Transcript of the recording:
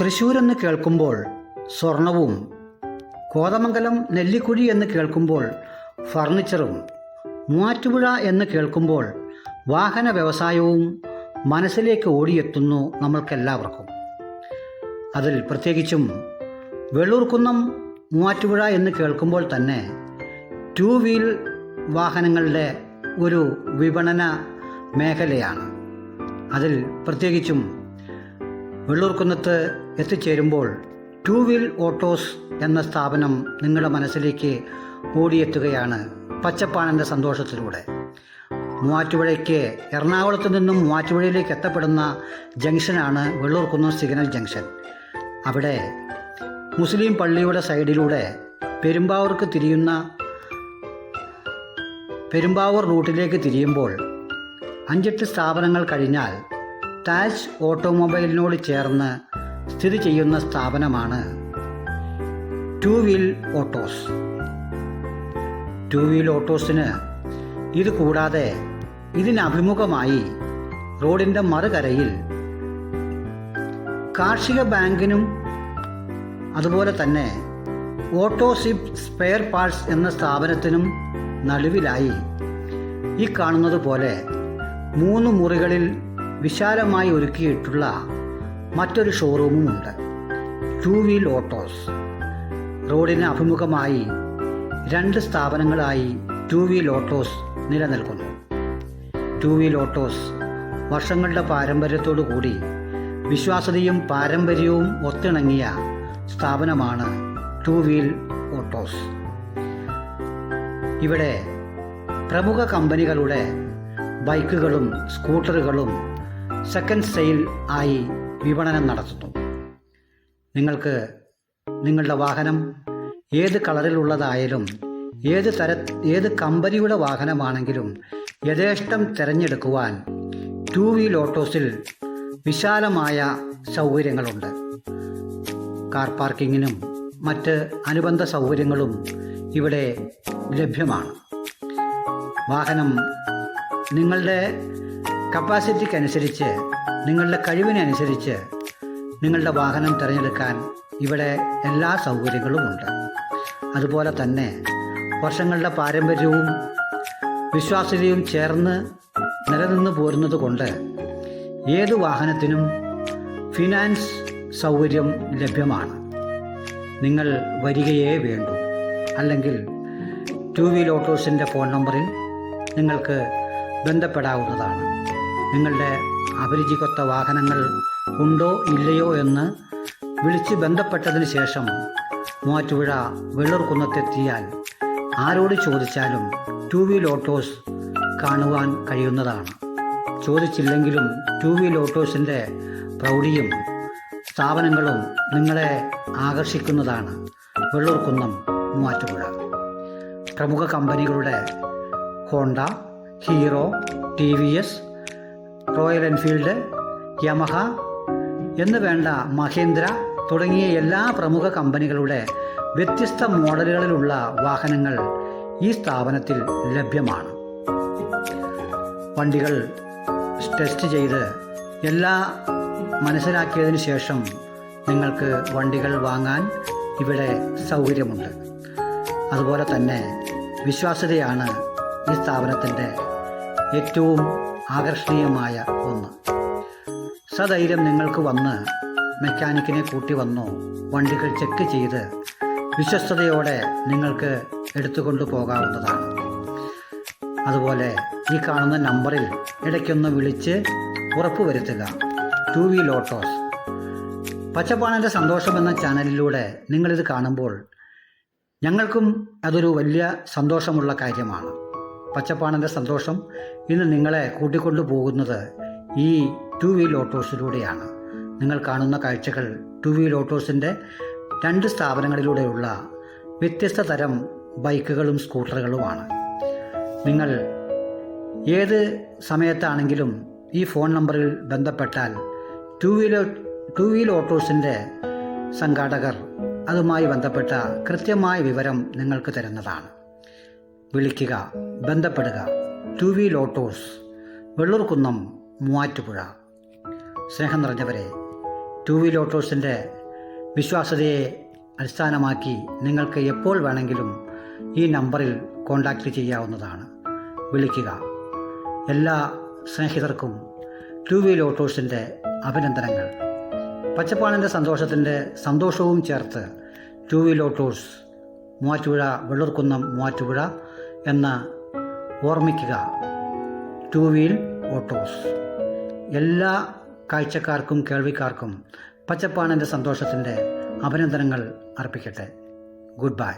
തൃശ്ശൂർ എന്ന് കേൾക്കുമ്പോൾ സ്വർണവും കോതമംഗലം നെല്ലിക്കുഴി എന്ന് കേൾക്കുമ്പോൾ ഫർണിച്ചറും മൂവാറ്റുപുഴ എന്ന് കേൾക്കുമ്പോൾ വാഹന വ്യവസായവും മനസ്സിലേക്ക് ഓടിയെത്തുന്നു നമ്മൾക്കെല്ലാവർക്കും. അതിൽ പ്രത്യേകിച്ചും വെള്ളൂർക്കുന്നം മൂവാറ്റുപുഴ എന്ന് കേൾക്കുമ്പോൾ തന്നെ ടു വീൽ വാഹനങ്ങളുടെ ഒരു വിപണന മേഖലയാണ്. അതിൽ പ്രത്യേകിച്ചും വെള്ളൂർക്കുന്നത്ത് എത്തിച്ചേരുമ്പോൾ ടു വീൽ ഓട്ടോസ് എന്ന സ്ഥാപനം നിങ്ങളുടെ മനസ്സിലേക്ക് ഓടിയെത്തുകയാണ് പച്ചപ്പാണന്റെ സന്തോഷത്തിലൂടെ. മൂവാറ്റുപുഴയ്ക്ക് എറണാകുളത്ത് നിന്നും മൂവാറ്റുപുഴയിലേക്ക് എത്തപ്പെടുന്ന ജംഗ്ഷനാണ് വെള്ളൂർക്കുന്നം സിഗ്നൽ ജംഗ്ഷൻ. അവിടെ മുസ്ലിം പള്ളിയുടെ സൈഡിലൂടെ പെരുമ്പാവൂർക്ക് തിരിയുന്ന പെരുമ്പാവൂർ റൂട്ടിലേക്ക് തിരിയുമ്പോൾ അഞ്ചെട്ട് സ്ഥാപനങ്ങൾ കഴിഞ്ഞാൽ താജ് ഓട്ടോമൊബൈലിനോട് ചേർന്ന് സ്ഥിതി ചെയ്യുന്ന സ്ഥാപനമാണ് two wheel autos. Two wheel ഓട്ടോസിന് ഇത് കൂടാതെ ഇതിനഭിമുഖമായി റോഡിന്റെ മറുകരയിൽ കാർഷിക ബാങ്കിനും അതുപോലെ തന്നെ ഓട്ടോസിപ്പ് സ്പെയർ പാർട്സ് എന്ന സ്ഥാപനത്തിനും നടുവിലായി ഈ കാണുന്നത് പോലെ മൂന്ന് മുറികളിൽ വിശാലമായി ഒരുക്കിയിട്ടുള്ള മറ്റൊരു ഷോറൂമുമുണ്ട് ടു വീൽ ഓട്ടോസ് റോഡിന് അഭിമുഖമായി രണ്ട് സ്ഥാപനങ്ങളായി ടു വീൽ ഓട്ടോസ് നിലനിൽക്കുന്നു. ടു വീൽ ഓട്ടോസ് വർഷങ്ങളുടെ പാരമ്പര്യത്തോടു കൂടി വിശ്വാസതയും പാരമ്പര്യവും ഒത്തിണങ്ങിയ സ്ഥാപനമാണ് ടു വീൽ ഓട്ടോസ് ഇവിടെ പ്രമുഖ കമ്പനികളുടെ ബൈക്കുകളും സ്കൂട്ടറുകളും സെക്കൻഡ് സെയിൽ ആയി വിപണനം നടത്തുന്നു. നിങ്ങൾക്ക് നിങ്ങളുടെ വാഹനം ഏത് കളറിലുള്ളതായാലും ഏത് തര ഏത് കമ്പനിയുടെ വാഹനമാണെങ്കിലും യഥേഷ്ടം തിരഞ്ഞെടുക്കുവാൻ ടു വീൽ ഓട്ടോസിൽ വിശാലമായ സൗകര്യങ്ങളുണ്ട്. കാർ പാർക്കിങ്ങിനും മറ്റ് അനുബന്ധ സൗകര്യങ്ങളും ഇവിടെ ലഭ്യമാണ്. വാഹനം നിങ്ങളുടെ കപ്പാസിറ്റിക്കനുസരിച്ച് നിങ്ങളുടെ കഴിവിനനുസരിച്ച് നിങ്ങളുടെ വാഹനം തിരഞ്ഞെടുക്കാൻ ഇവിടെ എല്ലാ സൗകര്യങ്ങളുമുണ്ട്. അതുപോലെ തന്നെ വർഷങ്ങളുടെ പാരമ്പര്യവും വിശ്വാസ്യതയും ചേർന്ന് നിലനിന്ന് പോരുന്നത് കൊണ്ട് ഏത് വാഹനത്തിനും ഫിനാൻസ് സൗകര്യം ലഭ്യമാണ്. നിങ്ങൾ വരികയേ വേണ്ടൂ. അല്ലെങ്കിൽ ടു വീൽ ഓട്ടോസിന്റെ ഫോൺ നമ്പറിൽ നിങ്ങൾക്ക് ബന്ധപ്പെടാവുന്നതാണ്. നിങ്ങളുടെ അഭിരുചിക്കൊത്ത വാഹനങ്ങൾ ഉണ്ടോ ഇല്ലയോ എന്ന് വിളിച്ച് ബന്ധപ്പെട്ടതിന് ശേഷം മൂവാറ്റുപുഴ വെള്ളൂർക്കുന്നത്തെത്തിയാൽ ആരോട് ചോദിച്ചാലും ടു വീൽ ഓട്ടോസ് കാണുവാൻ കഴിയുന്നതാണ്. ചോദിച്ചില്ലെങ്കിലും ടു വീൽ ഓട്ടോസിന്റെ പ്രൗഢിയും സ്ഥാപനങ്ങളും നിങ്ങളെ ആകർഷിക്കുന്നതാണ് വെള്ളൂർക്കുന്നം മൂവാറ്റുപുഴ. പ്രമുഖ കമ്പനികളുടെ Honda Hero T V S Royal Enfield Yamaha എന്ന് വേണ്ട മഹീന്ദ്ര തുടങ്ങിയ എല്ലാ പ്രമുഖ കമ്പനികളുടെ വ്യത്യസ്ത മോഡലുകളിലുള്ള വാഹനങ്ങൾ ഈ സ്ഥാപനത്തിൽ ലഭ്യമാണ്. വണ്ടികൾ ടെസ്റ്റ് ചെയ്ത് എല്ലാ മനസ്സിലാക്കിയതിന് ശേഷം നിങ്ങൾക്ക് വണ്ടികൾ വാങ്ങാൻ ഇവിടെ സൗകര്യമുണ്ട്. അതുപോലെ തന്നെ വിശ്വാസ്യതയാണ് ഈ സ്ഥാപനത്തിന്റെ ഏറ്റവും ആകർഷണീയമായ ഒന്ന്. സധൈര്യം നിങ്ങൾക്ക് വന്ന് മെക്കാനിക്കിനെ കൂട്ടി വന്നോ വണ്ടികൾ ചെക്ക് ചെയ്ത് വിശ്വസ്തയോടെ നിങ്ങൾക്ക് എടുത്തുകൊണ്ട് പോകാവുന്നതാണ്. അതുപോലെ ഈ കാണുന്ന നമ്പറിൽ ഇടയ്ക്കൊന്ന് വിളിച്ച് ഉറപ്പുവരുത്തുക ടു വീൽ ഓട്ടോസ് പച്ചപ്പാണന്റെ സന്തോഷം എന്ന ചാനലിലൂടെ നിങ്ങളിത് കാണുമ്പോൾ ഞങ്ങൾക്കും അതൊരു വലിയ സന്തോഷമുള്ള കാര്യമാണ്. പച്ചപ്പാണന്റെ സന്തോഷം ഇന്ന് നിങ്ങളെ കൂട്ടിക്കൊണ്ടു പോകുന്നത് ഈ ടു വീൽ ഓട്ടോസിലൂടെയാണ്. നിങ്ങൾ കാണുന്ന കാഴ്ചകൾ ടു വീൽ ഓട്ടോസിന്റെ രണ്ട് സ്ഥാപനങ്ങളിലൂടെയുള്ള വ്യത്യസ്ത തരം ബൈക്കുകളും സ്കൂട്ടറുകളുമാണ്. നിങ്ങൾ ഏത് സമയത്താണെങ്കിലും ഈ ഫോൺ നമ്പറിൽ ബന്ധപ്പെട്ടാൽ ടു വീലർ ടു വീൽ ഓട്ടോസിന്റെ സംഘാടകർ അതുമായി ബന്ധപ്പെട്ട കൃത്യമായ വിവരം നിങ്ങൾക്ക് തരുന്നതാണ്. വിളിക്കുക. ബന്ധപ്പെടുക. Two wheel autos Vellurkunnam Muvattupuzha. സ്നേഹം നിറഞ്ഞവരെ ടു വീൽ ഓട്ടോസിന്റെ വിശ്വാസ്യതയെ അടിസ്ഥാനമാക്കി നിങ്ങൾക്ക് എപ്പോൾ വേണമെങ്കിലും ഈ നമ്പറിൽ കോണ്ടാക്റ്റ് ചെയ്യാവുന്നതാണ്. വിളിക്കുക. എല്ലാ സ്നേഹിതർക്കും ടു വീൽ ഓട്ടോസിന്റെ അഭിനന്ദനങ്ങൾ. പച്ചപ്പാണിന്റെ സന്തോഷത്തിന്റെ സന്തോഷവും ചേർത്ത് two wheel autos Muvattupuzha Vellurkunnam Muvattupuzha എന്ന് ഓർമ്മിക്കുക. Two wheel autos. എല്ലാ കാഴ്ചക്കാർക്കും കേൾവിക്കാർക്കും പച്ചപ്പാണന്റെ സന്തോഷത്തിന്റെ അഭിനന്ദനങ്ങൾ അർപ്പിക്കട്ടെ. Good bye.